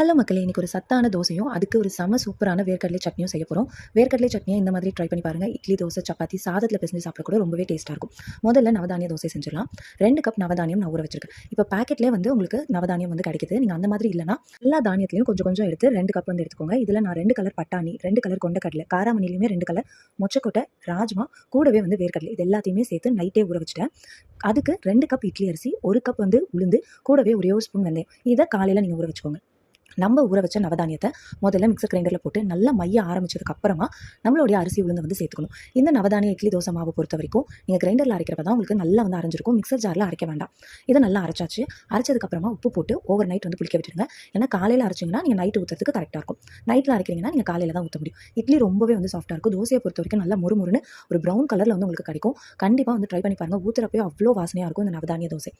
Hello மக்களே இன்றைக்கி ஒரு சத்தான தோசையும் அதுக்கு ஒரு செம சூப்பரான வேர்க்கடலை சட்னியும் செய்ய போகிறோம் வேர்க்கடலை சட்னியை இந்த மாதிரி ட்ரை பண்ணி பாருங்கள் இட்லி தோசை சப்பாத்தி சாதத்தில் பிசைஞ்சு சாப்பிட கூட ரொம்பவே டேஸ்ட்டாக இருக்கும். முதல்ல நவதானிய தோசை செஞ்சிடலாம். ரெண்டு கப் நவதானியம் நான் ஊற வச்சிருக்கேன். இப்போ பேக்கெட்லேயே வந்து உங்களுக்கு நவதானியம் வந்து கிடைக்குது. நீங்கள் அந்த மாதிரி இல்லைனா எல்லா தானியத்துலையும் கொஞ்சம் கொஞ்சம் எடுத்து ரெண்டு கப் வந்து எடுத்துக்கோங்க. இதில் நான் ரெண்டு கலர் பட்டாணி ரெண்டு கலர் கொண்டக்கடலை காராமணிலையுமே ரெண்டு கலர் மொச்சக்கொட்டை ராஜ்மா கூடவே வந்து வேர்க்கடலை. இது எல்லாத்தையுமே சேர்த்து நைட்டே ஊற வச்சுட்டேன். அதுக்கு ரெண்டு கப் இட்லி அரிசி ஒரு கப் வந்து உளுந்து கூடவே ஒரே ஒரு ஸ்பூன் வெந்தயம். இதை காலையில் நீங்கள் ஊற வச்சுக்கோங்க. நம்ம ஊற வச்ச நவதானியத்தை முதல்ல மிக்சர் கிரைண்டரில் போட்டு நல்லா மைய ஆரம்பிச்சதுக்கு அப்புறமா நம்மளுடைய அரிசி உளுந்து வந்து சேர்த்துக்கணும். இந்த நவதானிய இட்லி தோசை மாவு பொறுத்த வரைக்கும் நீங்கள் கிரைண்டரில் அரைக்கிறப்ப தான் உங்களுக்கு நல்லா வந்து அரைஞ்சிருக்கும். மிக்சர் ஜாரில் அரைக்க வேண்டாம். இதை நல்லா அரைச்சாச்சு. அரைச்சதுக்கப்புறமா உப்பு போட்டு ஓவர் நைட் வந்து புளிக்க விட்டுருங்க ஏன்னா காலையில் அரைச்சிங்கன்னா நீங்கள் நைட்டு ஊற்றுறதுக்கு கரெக்டாக இருக்கும். நைட்டில் அரைக்கிறீங்கன்னா நீங்கள் காலையில் தான் ஊற்ற முடியும். இட்லி ரொம்பவே வந்து சாஃப்ட்டாக இருக்கும். தோசையை பொறுத்த வரைக்கும் நல்லா முறுமுறுன்னு ஒரு ப்ரௌன் கலரில் வந்து உங்களுக்கு கிடைக்கும். கண்டிப்பாக வந்து ட்ரை பண்ணி பாருங்கள் ஊற்றுறப்போ அவ்வளோ வாசனையாக இருக்கும் இந்த நவதானிய தோசை.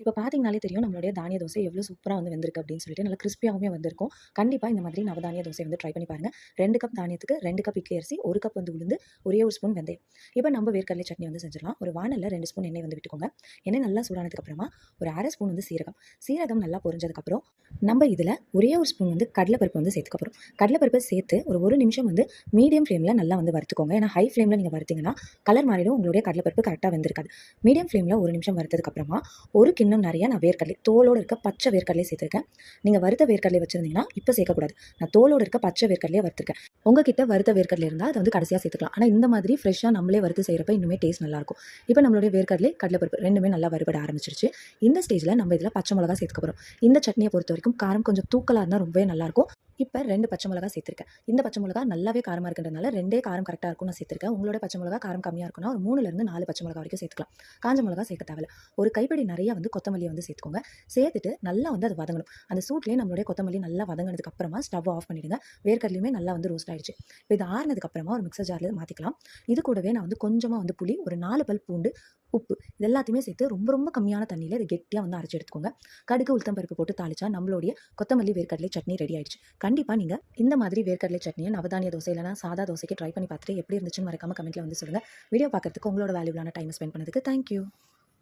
இப்போ பார்த்தீங்கனாலே தெரியும் நம்மளுடைய தானிய தோசை எவ்வளோ சூப்பராக வந்து வந்திருக்கு அப்படின்னு சொல்லிட்டு. நல்லா கிறிஸ்பியாகவுமே வந்திருக்கும். கண்டிப்பாக இந்த மாதிரி நவதானிய தோசை வந்து ட்ரை பண்ணி பாருங்கள் ரெண்டு கப் தானியத்துக்கு ரெண்டு கப் இட்லி அரிசி ஒரு கப் வந்து உளுந்து ஒரே ஒரு ஸ்பூன் வெந்தயம். இப்போ நம்ம வேர்க்கடலை சட்னி வந்து செஞ்சிடலாம். ஒரு வானலில் ரெண்டு ஸ்பூன் எண்ணெய் வந்து விட்டுக்கோங்க. எண்ணெய் நல்லா சூடானதுக்கு அப்புறமா ஒரு அரை ஸ்பூன் வந்து சீரகம். சீரகம் நல்லா பொரிஞ்சதுக்கப்புறம் நம்ம இதில் ஒரே ஒரு ஸ்பூன் வந்து கடலைப்பருப்பு வந்து சேர்த்துக்கப்புறம் கடலைப்பருப்பை சேர்த்து ஒரு ஒரு நிமிஷம் வந்து மீடியம் ஃப்ளேமில் நல்லா வந்து வறுத்துக்கோங்க. ஏன்னா ஹை ஃப்ளேமில் நீங்கள் வறுத்தீங்கன்னா கலர் மாறிடும். உங்களுடைய கடலைப்பருப்பு கரெக்டாக வந்திருக்காது. மீடியம் ஃப்ளேமில் ஒரு நிமிஷம் வறுத்ததுக்கப்புறமா ஒரு கிண்ணம் நிறைய நான் வேர்க்கடலை தோலோடு இருக்க பச்சை வேர்க்கடலை சேர்த்துருக்கேன். நீங்கள் வறுத்த வேர்க்கடலை வச்சிருந்தீங்கன்னா இப்போ சேர்க்கக்கூடாது. நான் தோலோடு இருக்க பச்சை வேர்க்கடலையே வறுத்துருக்கேன். உங்ககிட்ட வறுத்த வேர்க்கடலை இருந்தால் அதை வந்து கடைசியாக சேர்த்துக்கலாம். ஆனால் இந்த மாதிரி ஃப்ரெஷ்ஷாக நம்மளே வறுத்து செய்கிறப்ப இன்னுமே டேஸ்ட் நல்லாயிருக்கும். இப்போ நம்மளுடைய வேர்க்கடலை கடலைப்பருப்பு ரெண்டுமே நல்லா வறுபட ஆரம்பிச்சிருச்சு. இந்த ஸ்டேஜில் நம்ம இதில் பச்சை மிளகா சேர்த்துக்க போகிறோம் இந்த சட்னியை பொறுத்த வரைக்கும் காரம் கொஞ்சம் தூக்கலாக இருந்தால் ரொம்பவே நல்லாயிருக்கும். இப்போ ரெண்டு பச்சை மிளகா சேர்த்துருக்கேன். இந்த பச்சை மிளகா நல்லாவே காரமாக இருக்கின்றனால ரெண்டே காரம் கரெக்டாக இருக்கும் நான் சேர்த்துருக்கேன். உங்களோட பச்சை மிளகா காரம் கம்மியாக இருக்கணும் ஒரு மூணுலேருந்து நாலு பச்சை மிளகா வரைக்கும் சேர்த்துக்கலாம். காஞ்ச மிளகா சேர்க்க தேவையில்ல. ஒரு கைப்படி நிறைய வந்து கொத்தமல்லியை வந்து சேர்த்துக்கோங்க. சேர்த்துட்டு நல்லா வந்து அது வதங்கணும். அந்த சூட்லேயே நம்மளுடைய கொத்தமல்லி நல்லா வதங்கினதுக்கு அப்புறமா ஸ்டவ் ஆஃப் பண்ணிடுங்க. வேர்க்கடலையுமே நல்லா வந்து ரோஸ்ட் ஆயிடுச்சு. இப்போ இது ஆறினதுக்கு அப்புறமா ஒரு மிக்சர் ஜாரில் மாற்றிக்கலாம் இது கூடவே நான் வந்து கொஞ்சமாக வந்து புளி ஒரு நாலு பல் பூண்டு உப்பு. இது எல்லாத்தையுமே சேர்த்து ரொம்ப ரொம்ப கம்மியான தண்ணியில் இதை கெட்டியாக வந்து அரைச்சி எடுத்துக்கோங்க. கடுகு உளுத்தம் பருப்பு போட்டு தாளிச்சா நம்மளுடைய கொத்தமல்லி வேர்க்கடலை சட்னி ரெடி ஆயிடுச்சு. கண்டிப்பாக நீங்கள் இந்த மாதிரி வேர்க்கடலை சட்னியை நவதானிய தோசை இல்லைனா சாதா தோசைக்கு ட்ரை பண்ணி பார்த்துட்டு எப்படி இருந்துச்சுன்னு மறக்காம கமெண்ட்டில் வந்து சொல்லுங்கள் வீடியோ பார்க்குறதுக்கு உங்களோட வேல்யூபிளான டைம் ஸ்பெண்ட் பண்ணதுக்கு தேங்க்யூ